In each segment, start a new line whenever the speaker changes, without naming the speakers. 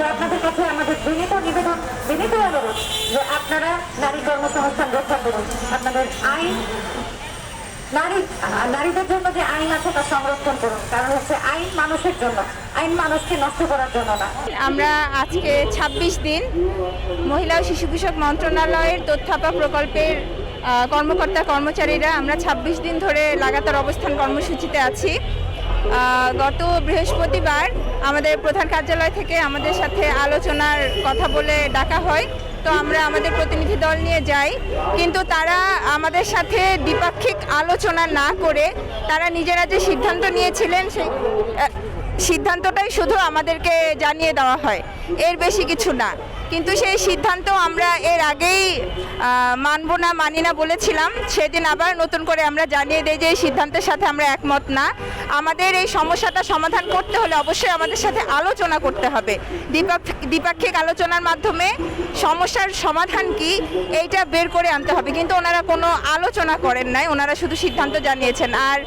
তো আপনাদের কাছে আমাদের বিনীত নিবেদন, বিনীত অনুরোধ যে আপনারা নারী কর্মসংস্থান রক্ষা করুন। আপনাদের আইন, নারী নারীদের জন্য যে আইন আছে তা সংরক্ষণ করুন। কারণ হচ্ছে আইন মানুষের জন্য, আইন মানুষকে নষ্ট করার জন্য না।
আমরা আজকে ২৬ দিন মহিলা ও শিশু কৃষক মন্ত্রণালয়ের তথ্যাপা প্রকল্পের কর্মকর্তা কর্মচারীরা আমরা ২৬ দিন ধরে লাগাতার অবস্থান কর্মসূচিতে আছি। গত বৃহস্পতিবার আমাদের প্রধান কার্যালয় থেকে আমাদের সাথে আলোচনার কথা বলে ডাকা হয়। তো আমরা আমাদের প্রতিনিধি দল নিয়ে যাই। কিন্তু তারা আমাদের সাথে দ্বিপাক্ষিক আলোচনা না করে তারা নিজেরা যে সিদ্ধান্ত নিয়েছিলেন সেই সিদ্ধান্তটাই শুধু আমাদেরকে জানিয়ে দেওয়া হয়। এর বেশি কিছু না। কিন্তু সেই সিদ্ধান্ত আমরা এর আগেই মানব না, মানি না বলেছিলাম। সেদিন আবার নতুন করে আমরা জানিয়ে দিই যে এই সিদ্ধান্তের সাথে আমরা একমত না। আমাদের এই সমস্যাটা সমাধান করতে হলে অবশ্যই আমাদের সাথে আলোচনা করতে হবে। দ্বিপাক্ষিক আলোচনার মাধ্যমে সমস্যার সমাধান কি, এইটা বের করে আনতে হবে। কিন্তু ওনারা কোনো আলোচনা করেন নাই, ওনারা শুধু সিদ্ধান্ত জানিয়েছেন। আর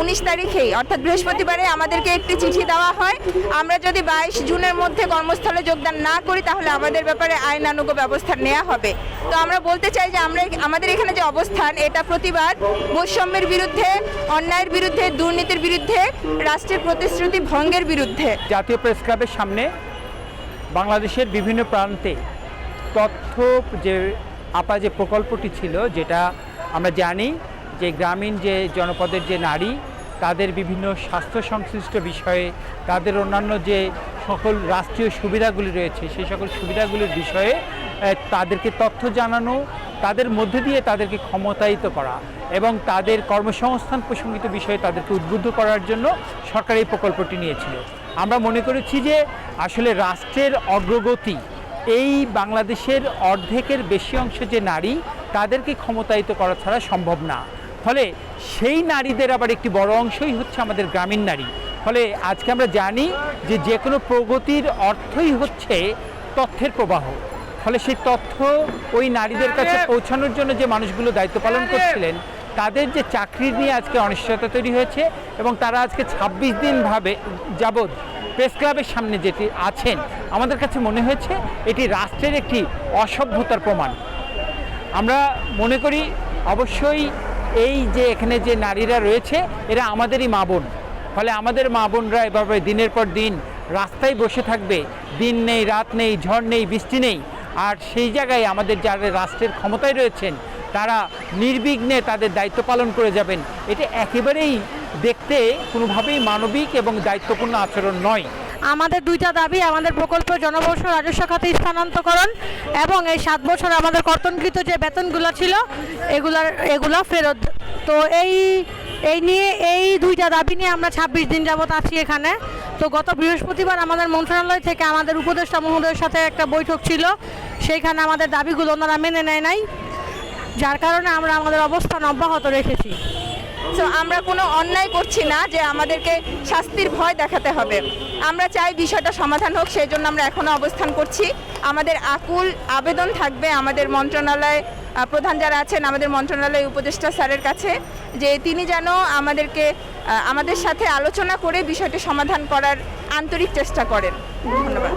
উনিশ তারিখেই, অর্থাৎ বৃহস্পতিবারে আমাদেরকে একটি চিঠি দেওয়া হয়। আমরা যদি বাইশ জুনের মধ্যে কর্মস্থলে যোগদান না করি, তাহলে আমাদের ব্যাপারে আইনানুগ ব্যবস্থা নেওয়া হবে। তো আমরা বলতে চাই যে আমরা আমাদের এখানে যে অবস্থান, এটা প্রতিবাদ। বৈষম্যের বিরুদ্ধে, অন্যায়ের বিরুদ্ধে, দুর্নীতির বিরুদ্ধে, রাষ্ট্রের প্রতিশ্রুতি ভঙ্গের বিরুদ্ধে।
জাতীয় প্রেস ক্লাবের সামনে বাংলাদেশের বিভিন্ন প্রান্তে তথ্য যে আপা যে প্রকল্পটি ছিল, যেটা আমরা জানি যে গ্রামীণ যে জনপদের যে নারী, তাদের বিভিন্ন স্বাস্থ্য সংশ্লিষ্ট বিষয়ে, তাদের অন্যান্য যে সকল রাষ্ট্রীয় সুবিধাগুলি রয়েছে, সেই সকল সুবিধাগুলির বিষয়ে তাদেরকে তথ্য জানানো, তাদের মধ্যে দিয়ে তাদেরকে ক্ষমতায়িত করা এবং তাদের কর্মসংস্থান প্রসঙ্গিত বিষয়ে তাদেরকে উদ্বুদ্ধ করার জন্য সরকার এই প্রকল্পটি নিয়েছিল। আমরা মনে করেছি যে আসলে রাষ্ট্রের অগ্রগতি, এই বাংলাদেশের অর্ধেকের বেশি অংশ যে নারী, তাদেরকে ক্ষমতায়িত করা ছাড়া সম্ভব না। ফলে সেই নারীদের আবার একটি বড় অংশই হচ্ছে আমাদের গ্রামীণ নারী। ফলে আজকে আমরা জানি যে যে কোনো প্রগতির অর্থই হচ্ছে তথ্যের প্রবাহ। ফলে সেই তথ্য ওই নারীদের কাছে পৌঁছানোর জন্য যে মানুষগুলো দায়িত্ব পালন করছিলেন তাদের যে চাকরি নিয়ে আজকে অনিশ্চয়তা তৈরি হয়েছে এবং তারা আজকে ২৬ দিন ভাবে যাবৎ প্রেস ক্লাবের সামনে যেটি আছেন আমাদের কাছে মনে হয়েছে এটি রাষ্ট্রের একটি অসভ্যতার প্রমাণ। আমরা মনে করি অবশ্যই এই যে এখানে যে নারীরা রয়েছে, এরা আমাদেরই মা বোন। ফলে আমাদের মা বোনরা এভাবে দিনের পর দিন রাস্তায় বসে থাকবে। দিন নেই, রাত নেই, ঝড় নেই, বৃষ্টি নেই। আর সেই জায়গায় আমাদের যারা রাষ্ট্রের ক্ষমতায় রয়েছেন, তারা নির্বিঘ্নে তাদের দায়িত্ব পালন করে যাবেন। এটা একেবারেই দেখতে কোনোভাবেই মানবিক এবং দায়িত্বপূর্ণ আচরণ নয়।
আমাদের দুইটা দাবি, আমাদের প্রকল্প জনবর্ষ রাজস্ব খাতে স্থানান্তকরণ এবং এই সাত বছর আমাদের কর্তনকৃত যে বেতনগুলো ছিল, এগুলার, এগুলা ফেরত। তো এই এই নিয়ে, এই দুইটা দাবি নিয়ে আমরা ছাব্বিশ দিন যাবত আছি এখানে। তো গত বৃহস্পতিবার আমাদের মন্ত্রণালয় থেকে আমাদের উপদেষ্টা মহোদয়ের সাথে একটা বৈঠক ছিল। সেইখানে আমাদের দাবিগুলো ওনারা মেনে নেয় নাই, যার কারণে আমরা আমাদের অবস্থান অব্যাহত রেখেছি।
তো আমরা কোনো অন্যায় করছি না যে আমাদেরকে শাস্তির ভয় দেখাতে হবে। আমরা চাই বিষয়টা সমাধান হোক সেই জন্য আমরা এখনও অবস্থান করছি। আমাদের আকুল আবেদন থাকবে আমাদের মন্ত্রণালয় প্রধান যারা আছেন, আমাদের মন্ত্রণালয় উপদেষ্টা স্যারের কাছে, যে তিনি যেন আমাদেরকে আমাদের সাথে আলোচনা করে বিষয়টি সমাধান করার আন্তরিক চেষ্টা করেন। ধন্যবাদ।